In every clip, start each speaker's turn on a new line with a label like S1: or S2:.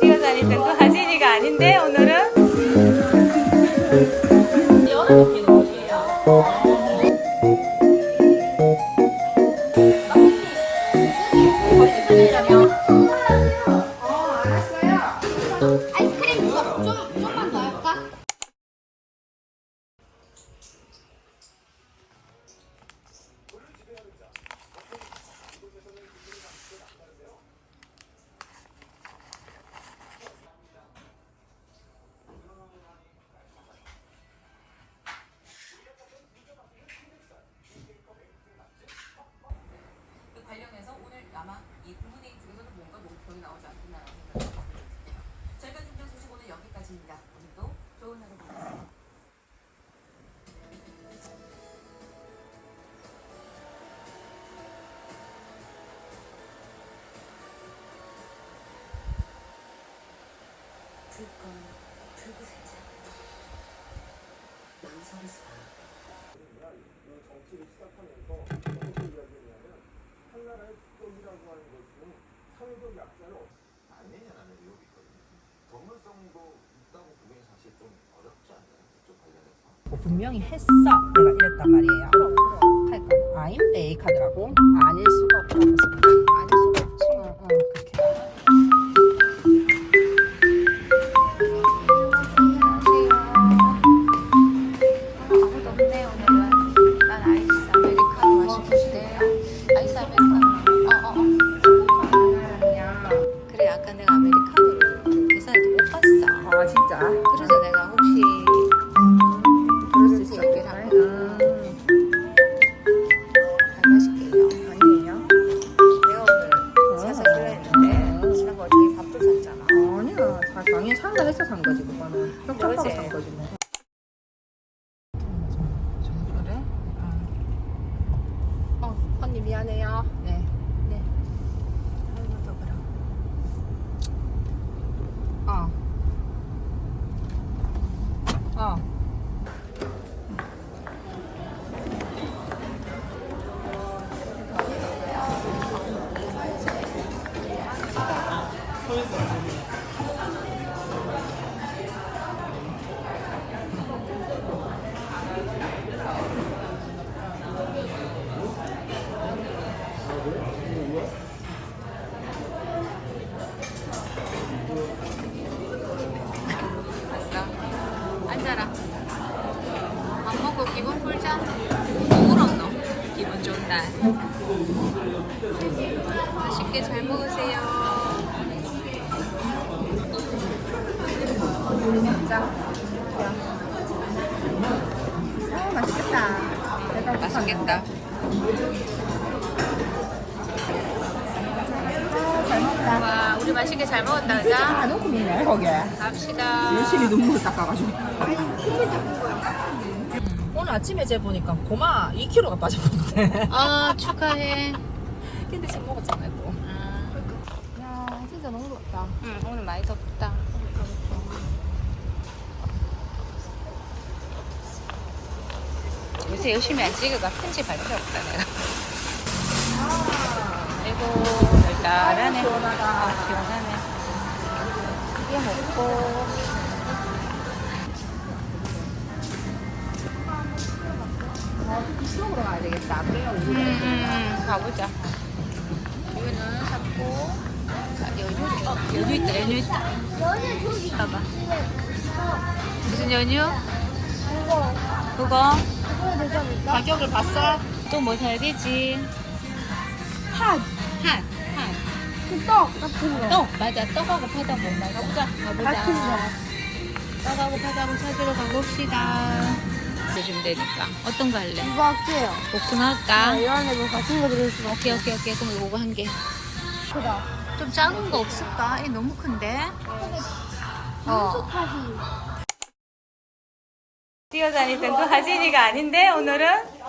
S1: 뛰어다니던 그 하진이가 아닌데 오늘은
S2: 불건 불구 살자. 망설이지 마.
S3: 정치를 시작하면서 어떻게 이야기했냐면 한나라의 국격이라고 하는 것은 사회적 약자를
S4: 아니냐라는 의혹이 있거든요. 전문성도 있다고 보기엔 사실 좀 어렵지 않나요? 그쪽 관련해서.
S5: 뭐 분명히 했어 내가 이랬단 말이에요 할까 I'm fake 하더라고 아닐 수가 없다고 했습 아니야 다 당연히 산다 해서 산 거지 그거는 협찬하고
S6: 그러지.
S5: 산 거지 뭐
S6: 그래? 어 언니 미안해요
S5: 네.
S6: 네더 그럼
S5: 어. 어.
S6: 아
S5: 맛있겠다 내가
S6: 맛있겠다.
S5: 잘 먹다
S6: 와, 우리 맛있게 잘 먹었다,
S5: 다
S6: 그자?
S5: 넣고 있네 거기에
S6: 갑시다.
S5: 열심히 눈물 닦아가지고. 오늘 아침에 재 보니까 고마 2kg가 빠졌는데.
S6: 아, 축하해.
S5: 근데 지금 먹었잖아요 또.
S6: 야, 진짜 너무 덥다. 응, 오늘 많이 덥다. 요새 열심히 안 찍어가 편집 할 필요 없다, 내가. 아이고, 달달하네. 아, 시원하네. 이게 먹고.
S5: 이쪽으로 가야 되겠다.
S6: 음, 가보자. 이거는. 자, 연유, 어, 연유 있다, 연유 있다. 봐봐. 무슨 연유? 그거.
S5: 가격을 봤어?
S6: 또 뭐 사야 되지? 핫! 핫! 핫!
S5: 떡 같은 거.
S6: 떡! 맞아, 떡하고 파하고 뭐 가보자. 가보자. 떡하고 파하고 찾으러 가봅시다. 주면 되니까. 어떤 거 할래?
S7: 이거 할게요.
S6: 오픈 할까?
S7: 이 안에 뭐 같은 거 들어있으면
S6: 오케이, 오케이, 오케이. 그럼 이거 한 개.
S7: 크다.
S6: 좀 작은 거 없을까? 이 너무 큰데? 어.
S7: 솥하기.
S1: 뛰어다니던 그 하진이가 아닌데 오늘은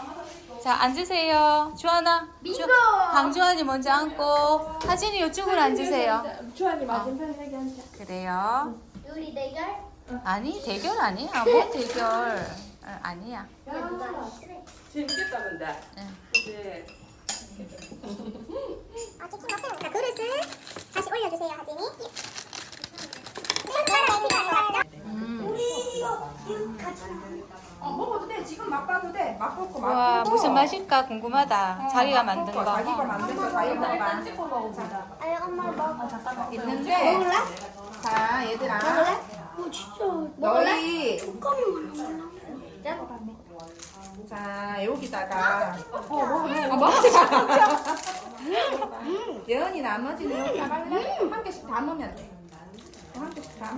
S1: 자 앉으세요. 주하나, 주, 강주환이 먼저 앉고 하진이 이쪽으로 앉으세요.
S7: 주환이 맞은편에게 앉아.
S1: 그래요.
S6: 우리 대결? 아니 대결 아니야. 뭐 대결 아, 아니야.
S8: 아, 재밌겠다 근데.
S6: 응.
S8: 이제
S6: 아,
S1: 치킨 먹자. 자, 그릇을 다시 올려주세요, 하진이.
S5: 어 먹어도 돼. 지금
S1: 맛봐도 돼. 맛보고 맛보고. 와 무슨 맛일까 궁금하다. 어, 자기가 만든 거.
S5: 자기가 만든 거 자기가 일단 찍어 먹어보자.
S7: 아니 엄마 먹어.
S5: 아, 있는데. 먹을래? 자 얘들아. 먹을래?
S7: 어 진짜.
S5: 너희.
S7: 뚜껑이
S5: 자 여기다가 아, 어 먹어 먹어 아, 예은이 나머지는 음. 한 개씩 다 먹으면 돼. 한 개씩 담아.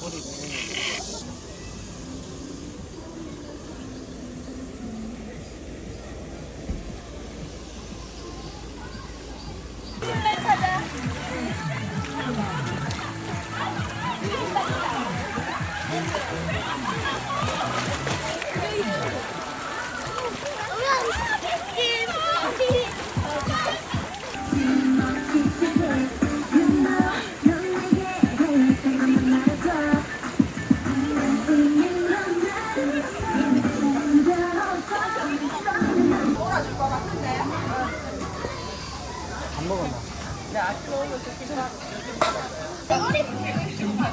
S6: 何年ぶりですか?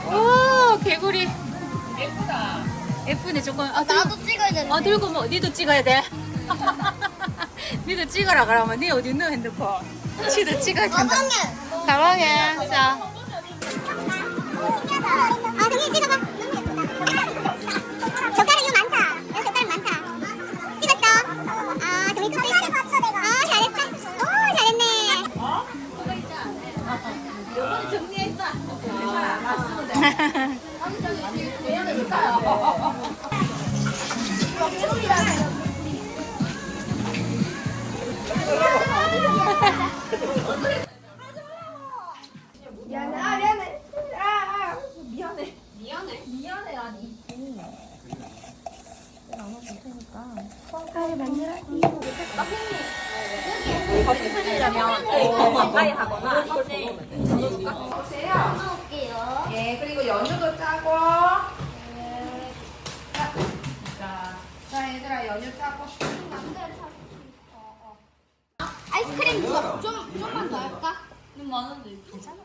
S6: 오 개구리. 예쁘다. 예쁘네 조금. 아,
S7: 나도 찍어야 돼.
S1: 어 들고 뭐 니도 찍어야 돼. 니도 찍어라 그러면 니 어디 있노 핸드폰. 지도 찍어야 된다. 가방에. 자.
S7: 미안해. 아 미안해. 아, 아.
S8: 먹을게요.
S5: 예 그리고 연유도 짜고. 자, 자 얘들아 연유 짜고.
S8: 아이스크림 좀, 좀, 좀만 더 할까?
S1: 많은데 괜찮아.